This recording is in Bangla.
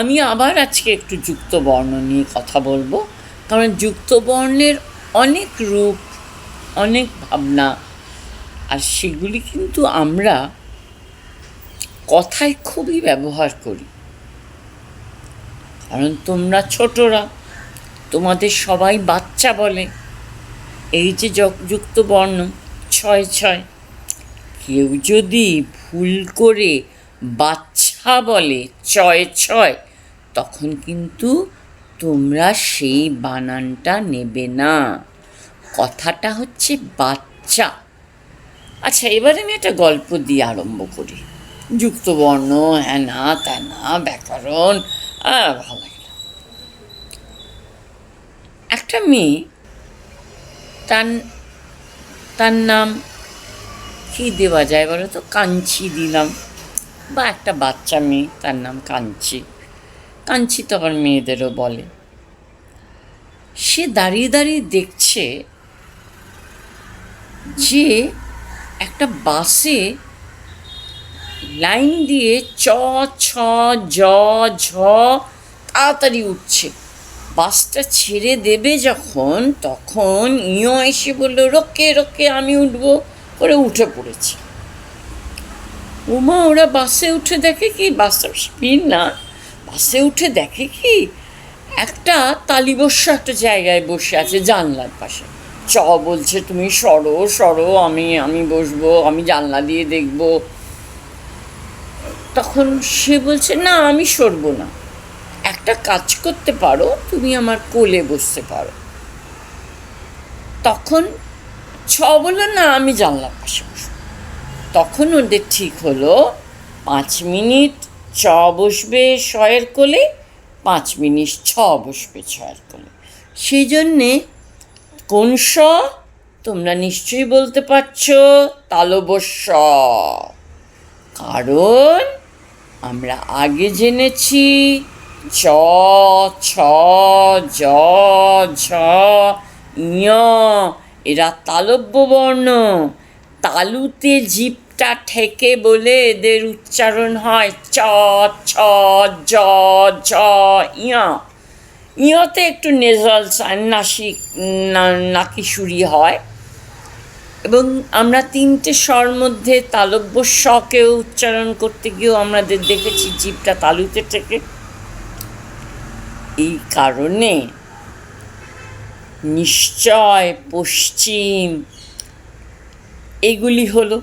আমি আবার আজকে একটু যুক্ত বর্ণ নিয়ে কথা বলব। কারণ যুক্ত বর্ণের অনেক রূপ, অনেক ভাবনা, আর সেগুলি কিন্তু আমরা কথায় খুবই ব্যবহার করি। কারণ তোমরা ছোটরা, তোমাদের সবাই বাচ্চা বলে। এই যে যুক্ত বর্ণ ছয় ছয়, কেউ যদি ভুল করে বাচ্চা বলে, ছয় ছয়, তখন কিন্তু তোমরা সেই বানানটা নেবে না। কথাটা হচ্ছে বাচ্চা। আচ্ছা এবার আমি একটা গল্প দিয়ে আরম্ভ করি। যুক্তবর্ণ হ্যানা ত্যানা ব্যাকরণ ভালো একটা মেয়ে তার তার নাম কী দেওয়া যায় বলো তো? কাঞ্চি দিলাম। বা একটা বাচ্চা মেয়ে, তার নাম কাঞ্চি। কাঞ্চি তো আবার মেয়েদেরও বলে। সে দাঁড়িয়ে দাঁড়িয়ে দেখছে যে একটা বাসে লাইন দিয়ে চ, ছ, জ, ঝ তাড়াতাড়ি উঠছে। বাসটা ছেড়ে দেবে যখন, তখন ইয় এসে বলল, রোকে রোকে, আমি উঠবো। করে উঠে পড়েছে। উমা ওরা বাসে উঠে দেখে কি? বাসটা স্পিড না। বাসে উঠে দেখে কি? একটা তালিবস্য একটা জায়গায় বসে আছে জানলার পাশে। চ, বলছে, তুমি সরো সরো, আমি আমি বসবো, আমি জানলা দিয়ে দেখব। তখন সে বলছে, না, আমি সরবো না। একটা কাজ করতে পারো, তুমি আমার কোলে বসতে পারো। তখন ছ বলল, না, আমি জানলার পাশে তখন ওদের ঠিক হলো, পাঁচ মিনিট চ বসবে শয়ের কোলে, পাঁচ মিনিট ছ বসবে ছয়ের কোলে। সেই জন্যে কোন স? তোমরা নিশ্চয়ই বলতে পারছ তালবস্য কারণ আমরা আগে জেনেছি চ ছ, জ, ঝ ইয় এরা তালব্য বর্ণ। তালুতে জিপটা ঠেকে বলে এদের উচ্চারণ হয় চ, ছ, জ, ঝ, ইয়। ইয়তে একটু নেজাল নাসিক না- নাকি সুরি হয়। এবং আমরা তিনটে স্বর মধ্যে তালব্য স্বকেও উচ্চারণ করতে গিয়েও আমাদের দেখেছি জীবটা তালুতে থেকে এই কারণে নিশ্চয় পশ্চিম এগুলি হলো